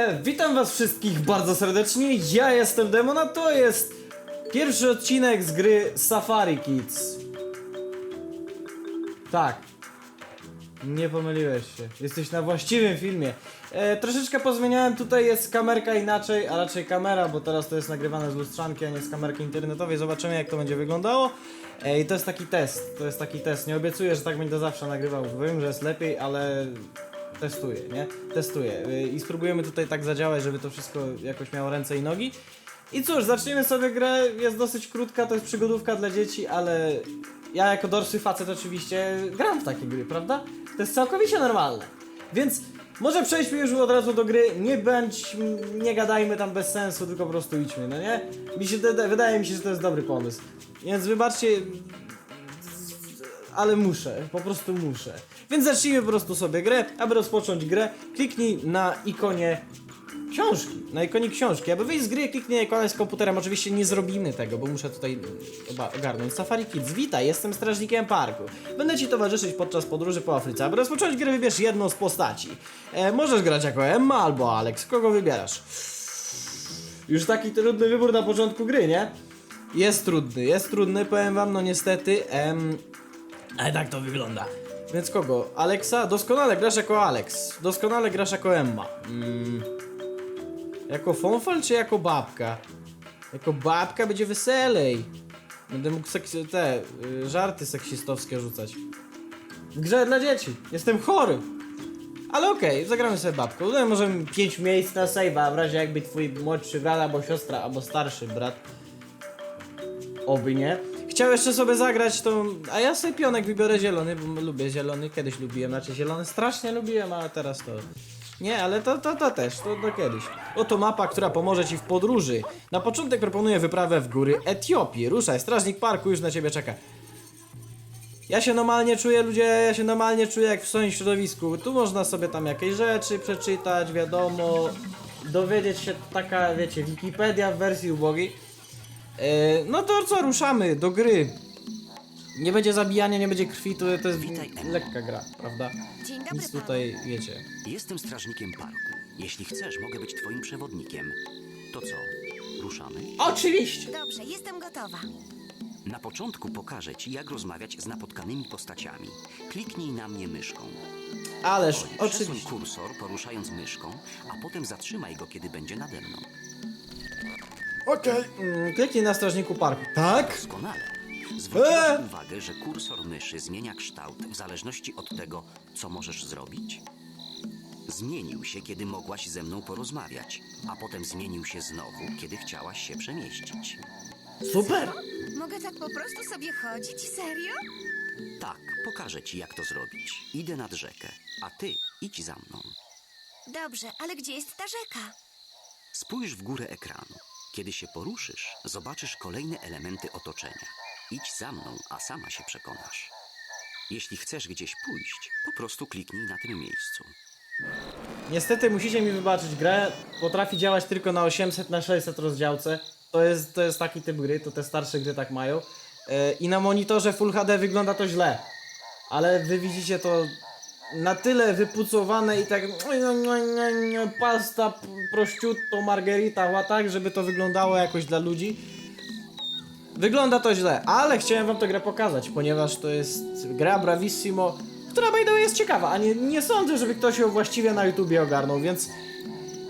E, witam was wszystkich bardzo serdecznie, ja jestem Demon, a to jest pierwszy odcinek z gry Safari Kids. Tak. Nie pomyliłeś się. Jesteś na właściwym filmie. E, troszeczkę pozmieniałem, tutaj jest kamerka inaczej, a raczej kamera, bo teraz to jest nagrywane z lustrzanki, a nie z kamerki internetowej. Zobaczymy jak to będzie wyglądało. E, I to jest taki test, to jest taki test. Nie obiecuję, że tak będę zawsze nagrywał. Wiem, że jest lepiej, ale testuję, nie? Testuję. Y, I spróbujemy tutaj tak zadziałać, żeby to wszystko jakoś miało ręce i nogi. I cóż, zaczniemy sobie grę. Jest dosyć krótka, to jest przygodówka dla dzieci, ale ja jako dorosły facet oczywiście gram w takie gry, prawda? To jest całkowicie normalne. Więc może przejdźmy już od razu do gry. Nie bądź, nie gadajmy tam bez sensu, tylko po prostu idźmy, no nie? Mi się, wydaje mi się, że to jest dobry pomysł. Więc wybaczcie, ale muszę, po prostu muszę. Więc zacznijmy po prostu sobie grę. Aby rozpocząć grę, kliknij na ikonie książki, na ikonie książki. Aby wyjść z gry, kliknij na ikonę z komputerem. Oczywiście nie zrobimy tego, bo muszę tutaj chyba ogarnąć. Safari Kids, witaj, jestem strażnikiem parku. Będę ci towarzyszyć podczas podróży po Afryce. Aby rozpocząć grę, wybierz jedną z postaci. E, możesz grać jako Emma albo Alex. Kogo wybierasz? Już taki trudny wybór na początku gry, nie? Jest trudny, jest trudny, powiem wam, no niestety. Em, ale tak to wygląda. Więc kogo? Alexa? Doskonale grasz jako Alex. Doskonale grasz jako Emma. Mm. Jako Fonfal czy jako babka? Jako babka będzie weselej. Będę mógł te y, żarty seksistowskie rzucać. W grze dla dzieci. Jestem chory. Ale okej, zagramy sobie babką. Tutaj możemy 5 miejsc na save'a, w razie jakby twój młodszy brat albo siostra, albo starszy brat Oby nie. Chciał jeszcze sobie zagrać tą. A ja sobie pionek wybiorę zielony, bo lubię zielony. Kiedyś lubiłem, znaczy zielony strasznie lubiłem, a teraz to. Nie, ale to, to, to też, to, to kiedyś. Oto mapa, która pomoże ci w podróży. Na początek proponuję wyprawę w góry Etiopii. Ruszaj, strażnik parku już na ciebie czeka. Ja się normalnie czuję, ludzie, ja się normalnie czuję jak w swoim środowisku. Tu można sobie tam jakieś rzeczy przeczytać, wiadomo. Dowiedzieć się taka, wiecie, Wikipedia w wersji ubogiej. E, no to co, ruszamy do gry. Nie będzie zabijania, nie będzie krwi, to, to jest Witaj, Emma. lekka gra, prawda? Dzień dobry Nic panu. tutaj, wiecie. Jestem strażnikiem parku. Jeśli chcesz, mogę być twoim przewodnikiem. To co? Ruszamy? Oczywiście! Dobrze, jestem gotowa. Na początku pokażę ci, jak rozmawiać z napotkanymi postaciami. Kliknij na mnie myszką. Ależ, Przesuń oczywiście. kursor, poruszając myszką, a potem zatrzymaj go, kiedy będzie nade mną. Okej. Mm, Kliknij na strażniku parku. Tak? Doskonale. Zwróciłeś Eee! uwagę, że kursor myszy zmienia kształt w zależności od tego, co możesz zrobić? Zmienił się, kiedy mogłaś ze mną porozmawiać, a potem zmienił się znowu, kiedy chciałaś się przemieścić. Super! Mogę tak po prostu sobie chodzić? Serio? Tak, pokażę ci, jak to zrobić. Idę nad rzekę, a ty idź za mną. Dobrze, ale gdzie jest ta rzeka? Spójrz w górę ekranu. Kiedy się poruszysz, zobaczysz kolejne elementy otoczenia. Idź za mną, a sama się przekonasz. Jeśli chcesz gdzieś pójść, po prostu kliknij na tym miejscu. Niestety musicie mi wybaczyć, grę potrafi działać tylko na 800 na 600 rozdziałce. To jest, to jest taki typ gry, to te starsze gry tak mają. E, I na monitorze Full HD wygląda to źle. Ale wy widzicie to na tyle wypucowane i tak pasta, prosciutto, margherita, tak, żeby to wyglądało jakoś dla ludzi. Wygląda to źle, ale chciałem wam tę grę pokazać, ponieważ to jest gra Bravissimo, która by jest ciekawa, a nie, nie sądzę, żeby ktoś ją właściwie na YouTubie ogarnął, więc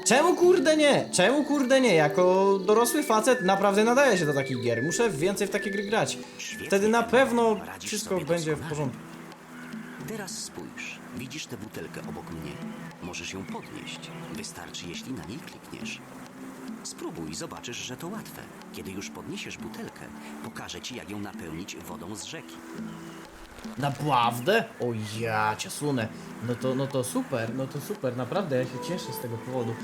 czemu kurde nie? Czemu kurde nie? Jako dorosły facet naprawdę nadaje się do takich gier. Muszę więcej w takie gry grać. Wtedy na pewno wszystko będzie w porządku. Teraz spójrz. Widzisz tę butelkę obok mnie? Możesz ją podnieść. Wystarczy, jeśli na niej klikniesz. Spróbuj, zobaczysz, że to łatwe. Kiedy już podniesiesz butelkę, pokażę ci, jak ją napełnić wodą z rzeki. Naprawdę? O ja cię sunę. No to, no to super, no to super, naprawdę ja się cieszę z tego powodu.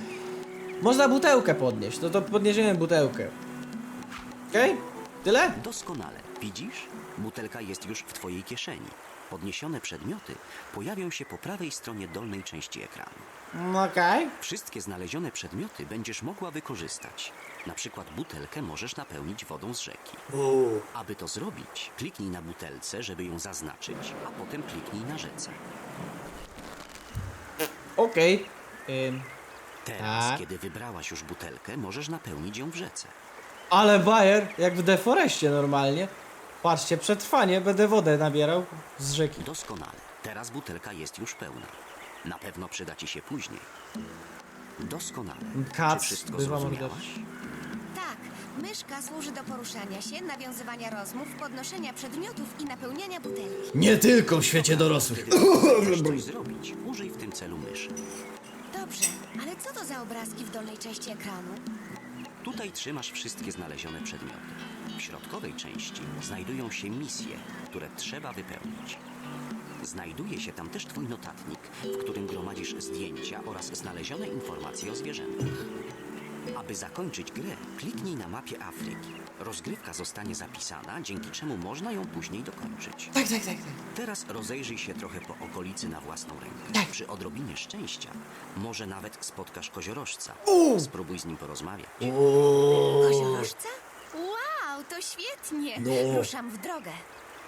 Można butelkę podnieść, no to podniesiemy butelkę. Okej? Tyle? Doskonale. Widzisz? Butelka jest już w twojej kieszeni. Podniesione przedmioty pojawią się po prawej stronie dolnej części ekranu. Okej. Wszystkie znalezione przedmioty będziesz mogła wykorzystać. Na przykład butelkę możesz napełnić wodą z rzeki. Aby to zrobić, kliknij na butelce, żeby ją zaznaczyć, a potem kliknij na rzece. Okej. Ym, Teraz, Tak. kiedy wybrałaś już butelkę, możesz napełnić ją w rzece. Ale bajer, jak w deforeście normalnie. Patrzcie, przetrwanie, będę wodę nabierał z rzeki. Doskonale. Teraz butelka jest już pełna. Na pewno przyda ci się później. Doskonale. Kac Czy wszystko bywa zrozumiałaś? Tak, myszka służy do poruszania się, nawiązywania rozmów, podnoszenia przedmiotów i napełniania butelki. Nie tylko w świecie dorosłych. Chcesz coś zrobić? Użyj w tym celu myszy. Dobrze, ale co to za obrazki w dolnej części ekranu? Tutaj trzymasz wszystkie znalezione przedmioty. W środkowej części znajdują się misje, które trzeba wypełnić. Znajduje się tam też twój notatnik, w którym gromadzisz zdjęcia oraz znalezione informacje o zwierzętach. Aby zakończyć grę, kliknij na mapie Afryki. Rozgrywka zostanie zapisana, dzięki czemu można ją później dokończyć. Tak, tak, tak, tak. Teraz rozejrzyj się trochę po okolicy na własną rękę. Tak. Przy odrobinie szczęścia może nawet spotkasz koziorożca. Spróbuj z nim porozmawiać. Koziorożca? Świetnie! No. Ruszam w drogę.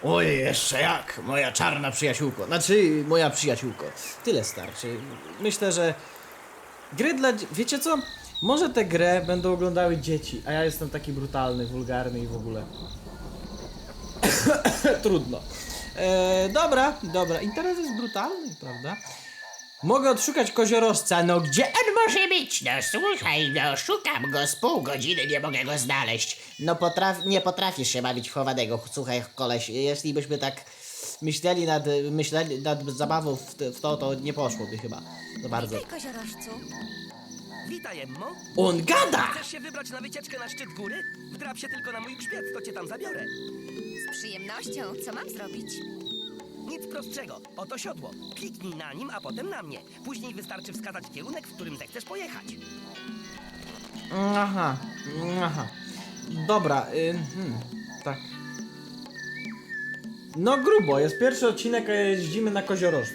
Oj, jeszcze jak, moja czarna przyjaciółko. Znaczy, moja przyjaciółko. Tyle starczy. Myślę, że gry dla... Wiecie co? Może tę grę będą oglądały dzieci, a ja jestem taki brutalny, wulgarny i w ogóle. Trudno. E, dobra, dobra. Internet jest brutalny, prawda? Mogę odszukać koziorożca, no gdzie on może być? No słuchaj, no szukam go z pół godziny, nie mogę go znaleźć. No potraf, nie potrafisz się bawić w chowanego, słuchaj koleś, jeśli byśmy tak myśleli nad, myśleli nad zabawą w, w to, to nie poszłoby chyba za bardzo. Witaj, koziorożcu. Witaj, Emmo. On gada! Chcesz się wybrać na wycieczkę na szczyt góry? Wdrap się tylko na mój grzbiet, to cię tam zabiorę. Z przyjemnością. Co mam zrobić? Nic prostszego. Oto siodło. Kliknij na nim, a potem na mnie. Później wystarczy wskazać kierunek, w którym zechcesz pojechać. Aha, aha. Dobra, y, hmm, tak. No grubo, jest pierwszy odcinek, a jeździmy na koziorożcu.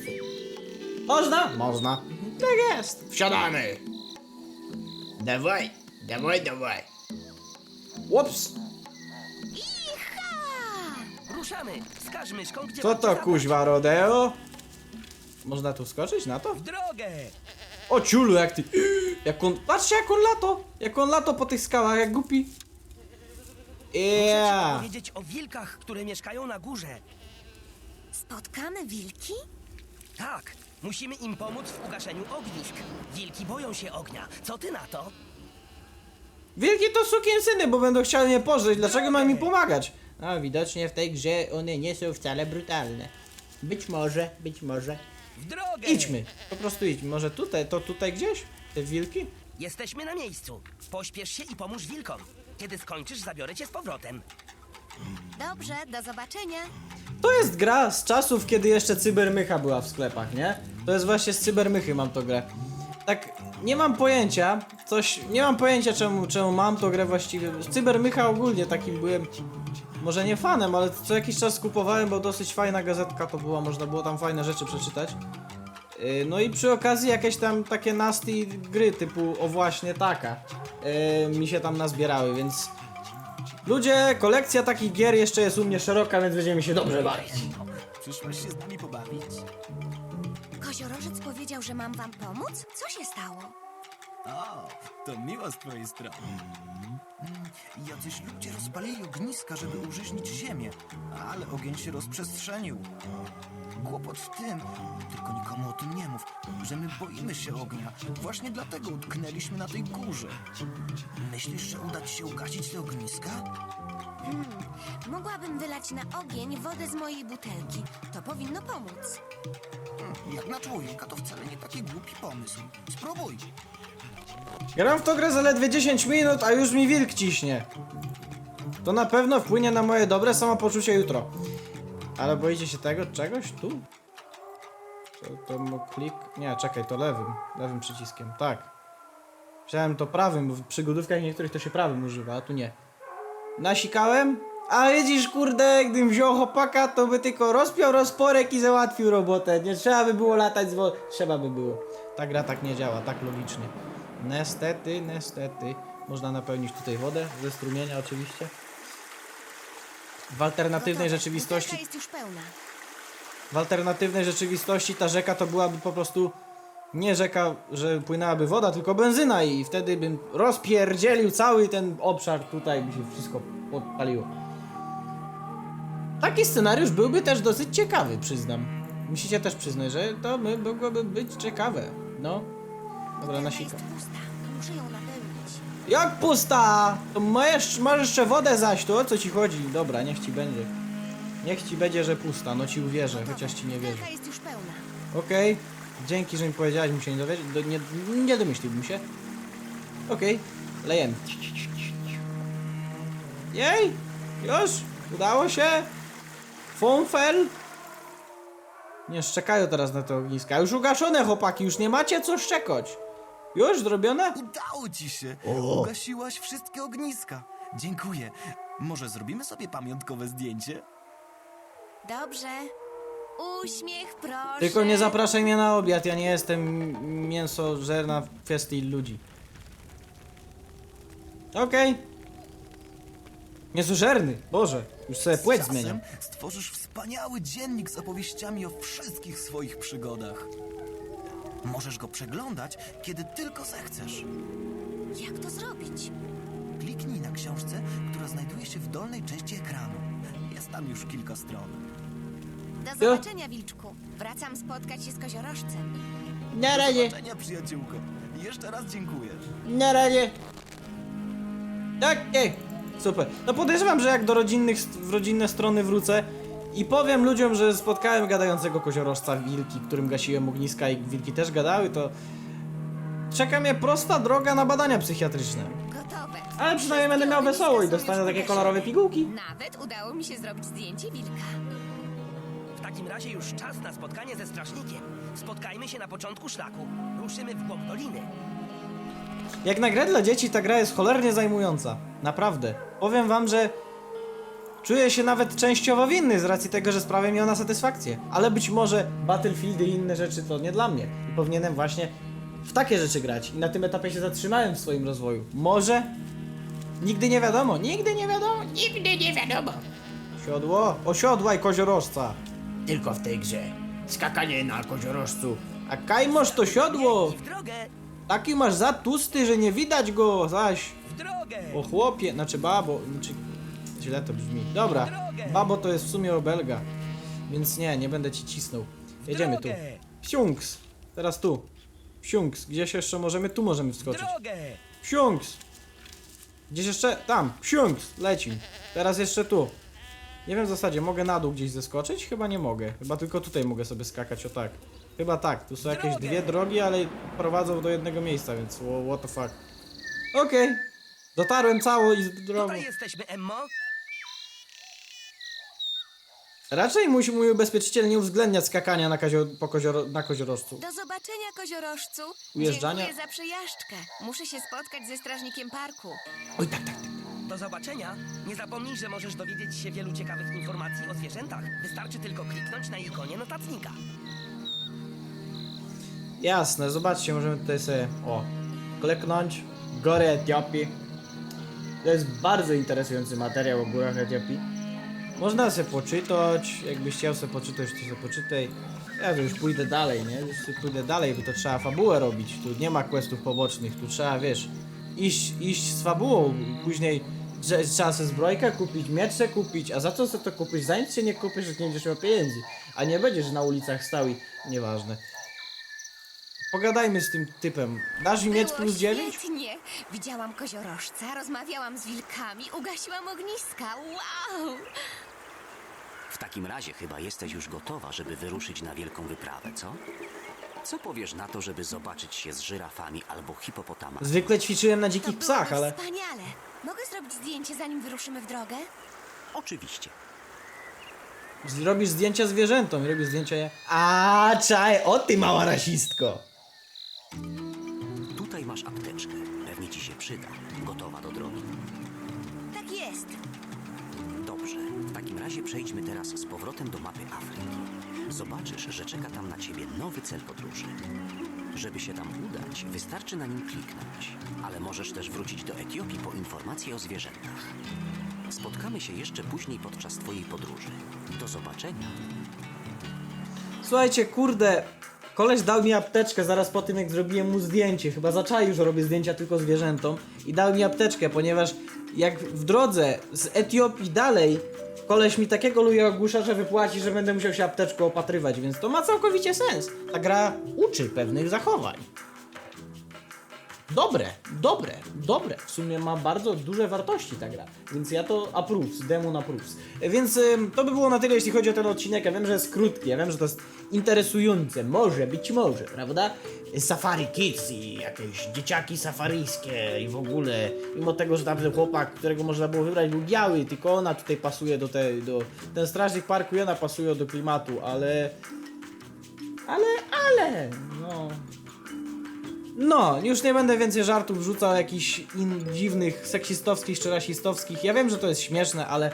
Można? Można. Tak jest. Wsiadamy. Dawaj, dawaj, dawaj. Ups, Icha! Ruszamy. Wskaż myszką, gdzie co to zabrać. kuźwa rodeo? Można tu skoczyć na to? W drogę! O ciulu, jak ty... Jak on... Patrzcie, jak on lato! Jak on lato po tych skałach, jak głupi. Muszę Yeah. ci powiedzieć o wilkach, które mieszkają na górze. Spotkane wilki? Tak, musimy im pomóc w ugaszeniu ognisk. Wilki boją się ognia. Co ty na to? Wielkie to syny, bo będą chciały mnie pożyć. Dlaczego mam im pomagać? A widocznie w tej grze one nie są wcale brutalne. Być może, być może. W drogę! Idźmy, po prostu idźmy. Może tutaj, to tutaj gdzieś? Te wilki? Jesteśmy na miejscu. Pośpiesz się i pomóż wilkom. Kiedy skończysz, zabiorę cię z powrotem. Dobrze, do zobaczenia. To jest gra z czasów, kiedy jeszcze Cybermycha była w sklepach, nie? To jest właśnie z Cybermychy mam tą grę. Tak, nie mam pojęcia, coś, nie mam pojęcia czemu, czemu mam tą grę właściwie. Cybermycha ogólnie takim byłem, może nie fanem, ale co jakiś czas kupowałem, bo dosyć fajna gazetka to była, można było tam fajne rzeczy przeczytać. Yy, No i przy okazji jakieś tam takie nasty gry typu, o właśnie taka, yy, mi się tam nazbierały, więc... Ludzie, kolekcja takich gier jeszcze jest u mnie szeroka, więc będziemy się dobrze bawić. Przyszłaś się z nami pobawić? Koziorożec powiedział, że mam wam pomóc? Co się stało? O, to miło z twojej strony. Jacyś ludzie rozpalili ogniska, żeby użyźnić ziemię, ale ogień się rozprzestrzenił. Kłopot w tym, tylko nikomu o tym nie mów, że my boimy się ognia. Właśnie dlatego utknęliśmy na tej górze. Myślisz, że uda ci się ugasić te ogniska? Mogłabym wylać na ogień wodę z mojej butelki. To powinno pomóc. Jak na człowieka to wcale nie taki głupi pomysł. Spróbuj. Gram w tą grę zaledwie 10 minut, a już mi wilk ciśnie. To na pewno wpłynie na moje dobre samopoczucie jutro. Ale boicie się tego czegoś tu? To, to mu klik... Nie, czekaj, to lewym. Lewym przyciskiem, tak. Myślałem to prawym, bo w przygodówkach niektórych to się prawym używa, a tu nie. Nasikałem? A widzisz, kurde, gdybym wziął chłopaka, to by tylko rozpiął rozporek i załatwił robotę. Nie trzeba by było latać z wodą. Trzeba by było. Ta gra tak nie działa, tak logicznie. Niestety, niestety. Można napełnić tutaj wodę, ze strumienia oczywiście. W alternatywnej Gotowe. rzeczywistości Butelka jest już pełna. w alternatywnej rzeczywistości ta rzeka to byłaby po prostu Nie rzeka, że płynęłaby woda, tylko benzyna i wtedy bym rozpierdzielił cały ten obszar tutaj, by się wszystko podpaliło. Taki scenariusz byłby też dosyć ciekawy, przyznam. Musicie też przyznać, że to by, mogłoby być ciekawe. No. Dobra, Butelka nasika. jest pusta. Muszę ją napełnić. Jak pusta? To możesz, masz jeszcze wodę zaś, to o co ci chodzi? Dobra, niech ci będzie. Niech ci będzie, że pusta, no ci uwierzę, chociaż ci nie wierzę. Butelka jest już pełna. Okej, dzięki, że mi powiedziałeś, bym się nie dowiedział, do, nie, nie domyśliłbym się. Okej, lejemy. Jej, już, udało się. Funfel. Nie szczekają teraz na te ogniska. Już ugaszone, chłopaki, już nie macie co szczekać. Już zrobione? Udało ci się! Ugasiłaś wszystkie ogniska. Dziękuję. Może zrobimy sobie pamiątkowe zdjęcie? Dobrze. Uśmiech, proszę. Tylko nie zapraszaj mnie na obiad, ja nie jestem mięsożerna w kwestii ludzi. Okej. Mięsożerny, Boże, już sobie płeć czasem zmieniam. stworzysz wspaniały dziennik z opowieściami o wszystkich swoich przygodach. Możesz go przeglądać, kiedy tylko zechcesz. Jak to zrobić? Kliknij na książce, która znajduje się w dolnej części ekranu. Jest tam już kilka stron. Do zobaczenia, Wilczku. Wracam spotkać się z koziorożcem. Na Do razie, zobaczenia, przyjaciółko. Jeszcze raz dziękuję. na razie. Tak, ej, super. No podejrzewam, że jak do rodzinnych, st- w rodzinne strony wrócę i powiem ludziom, że spotkałem gadającego koziorożca wilki, którym gasiłem ogniska i wilki też gadały, to czeka mnie prosta droga na badania psychiatryczne. Gotowe. Ale przynajmniej będę miał wesoło i dostanę takie kolorowe pigułki. Nawet udało mi się zrobić zdjęcie wilka. W takim razie już czas na spotkanie ze strażnikiem. Spotkajmy się na początku szlaku. Ruszymy w głąb doliny. Jak na grę dla dzieci ta gra jest cholernie zajmująca. Naprawdę. Powiem wam, że czuję się nawet częściowo winny z racji tego, że sprawia mi ona satysfakcję. Ale być może Battlefieldy i inne rzeczy to nie dla mnie. I powinienem właśnie w takie rzeczy grać. I na tym etapie się zatrzymałem w swoim rozwoju. Może? Nigdy nie wiadomo. Nigdy nie wiadomo. Nigdy nie wiadomo. Siodło? Osiodłaj koziorożca. Tylko w tej grze. Skakanie na koziorożcu. A kajmoż to siodło. W drogę! Taki masz za tłusty, że nie widać go, zaś. W drogę! O chłopie, znaczy babo, znaczy... Źle to brzmi. Dobra, babo to jest w sumie obelga. Więc nie, nie będę ci cisnął. Jedziemy tu. Psiunks. Teraz tu. Psiunks. Gdzieś jeszcze możemy? Tu możemy wskoczyć. Psiunks. Gdzieś jeszcze? Tam. Psiunks. Lecim. Teraz jeszcze tu. Nie wiem w zasadzie, mogę na dół gdzieś zeskoczyć? Chyba nie mogę. Chyba tylko tutaj mogę sobie skakać, o tak. Chyba tak. Tu są jakieś dwie drogi, ale prowadzą do jednego miejsca, więc wha- what the fuck. Okej. Dotarłem cało i z drogą. Tutaj jesteśmy, Emmo. Raczej mój, mój ubezpieczyciel nie uwzględnia skakania na, kozio, po kozioro, na koziorożcu. Do zobaczenia, koziorożcu. Ujeżdżania? Dziękuję za przejażdżkę. Muszę się spotkać ze strażnikiem parku. Oj, tak, tak, tak. Do zobaczenia. Nie zapomnij, że możesz dowiedzieć się wielu ciekawych informacji o zwierzętach. Wystarczy tylko kliknąć na ikonie notatnika. Jasne, zobaczcie, możemy tutaj sobie, o, kliknąć Góry Etiopii. To jest bardzo interesujący materiał o górach Etiopii. Można sobie poczytać, jakbyś chciał sobie poczytać, to sobie poczytaj. Ja już pójdę dalej, nie? Już sobie pójdę dalej, bo to trzeba fabułę robić. Tu nie ma questów pobocznych, tu trzeba, wiesz, iść, iść z fabułą. Później trzeba sobie zbrojkę kupić, miecz sobie kupić, a za co sobie to kupić? Za nic się nie kupisz, że nie będziesz miał pieniędzy. A nie będziesz na ulicach stał i... Nieważne. Pogadajmy z tym typem. Dasz mi miecz Było plus 9? Świetnie. Widziałam koziorożca, rozmawiałam z wilkami, ugasiłam ogniska. Wow! W takim razie chyba jesteś już gotowa, żeby wyruszyć na wielką wyprawę, co? Co powiesz na to, żeby zobaczyć się z żyrafami albo hipopotamami? Zwykle ćwiczyłem na To dzikich byłoby psach, ale... wspaniale. Mogę zrobić zdjęcie, zanim wyruszymy w drogę? Oczywiście. Zrobisz zdjęcia zwierzętom i robisz zdjęcia je. A czaj, o ty mała rasistko! Tutaj masz apteczkę. Pewnie ci się przyda. Gotowa do drogi. Tak jest. Dobrze. W takim razie przejdźmy teraz z powrotem do mapy Afryki. Zobaczysz, że czeka tam na ciebie nowy cel podróży. Żeby się tam udać, wystarczy na nim kliknąć. Ale możesz też wrócić do Etiopii po informacje o zwierzętach. Spotkamy się jeszcze później podczas twojej podróży. Do zobaczenia. Słuchajcie, kurde, Koleś dał mi apteczkę zaraz po tym, jak zrobiłem mu zdjęcie. Chyba zaczaił, że robię zdjęcia tylko zwierzętom. I dał mi apteczkę, ponieważ jak w drodze z Etiopii dalej koleś mi takiego luja ogłusza, że wypłaci, że będę musiał się apteczką opatrywać, więc to ma całkowicie sens. Ta gra uczy pewnych zachowań. Dobre, dobre, dobre. W sumie ma bardzo duże wartości ta gra, więc ja to approves, demon approves. Więc ym, to by było na tyle, jeśli chodzi o ten odcinek. Ja wiem, że jest krótki, ja wiem, że to jest interesujące, może, być może, prawda? Safari Kids i jakieś dzieciaki safaryjskie i w ogóle, mimo tego, że tamten chłopak, którego można było wybrać był biały, tylko ona tutaj pasuje do tej, do... Ten strażnik parku i ona pasują do klimatu, ale... Ale, ale, no... No, już nie będę więcej żartów rzucał jakichś in, dziwnych, seksistowskich czy rasistowskich. Ja wiem, że to jest śmieszne, ale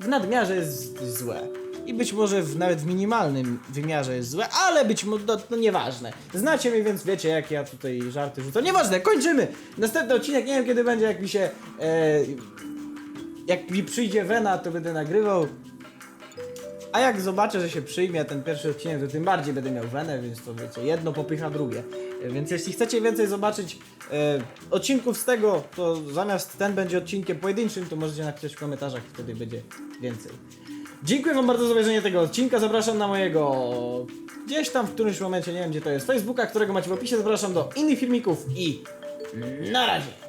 w nadmiarze jest złe. I być może w, nawet w minimalnym wymiarze jest złe, ale być może, no, no nieważne. Znacie mnie, więc wiecie, jak ja tutaj żarty rzucam. Nieważne, kończymy! Następny odcinek, nie wiem kiedy będzie, jak mi się... E, jak mi przyjdzie Wena, to będę nagrywał. A jak zobaczę, że się przyjmie ten pierwszy odcinek, to tym bardziej będę miał wenę, więc to wiecie, jedno popycha drugie. Więc jeśli chcecie więcej zobaczyć e, odcinków z tego, to zamiast ten będzie odcinkiem pojedynczym, to możecie napisać w komentarzach, wtedy będzie więcej. Dziękuję wam bardzo za obejrzenie tego odcinka, zapraszam na mojego gdzieś tam w którymś momencie, nie wiem gdzie to jest, Facebooka, którego macie w opisie, zapraszam do innych filmików i na razie!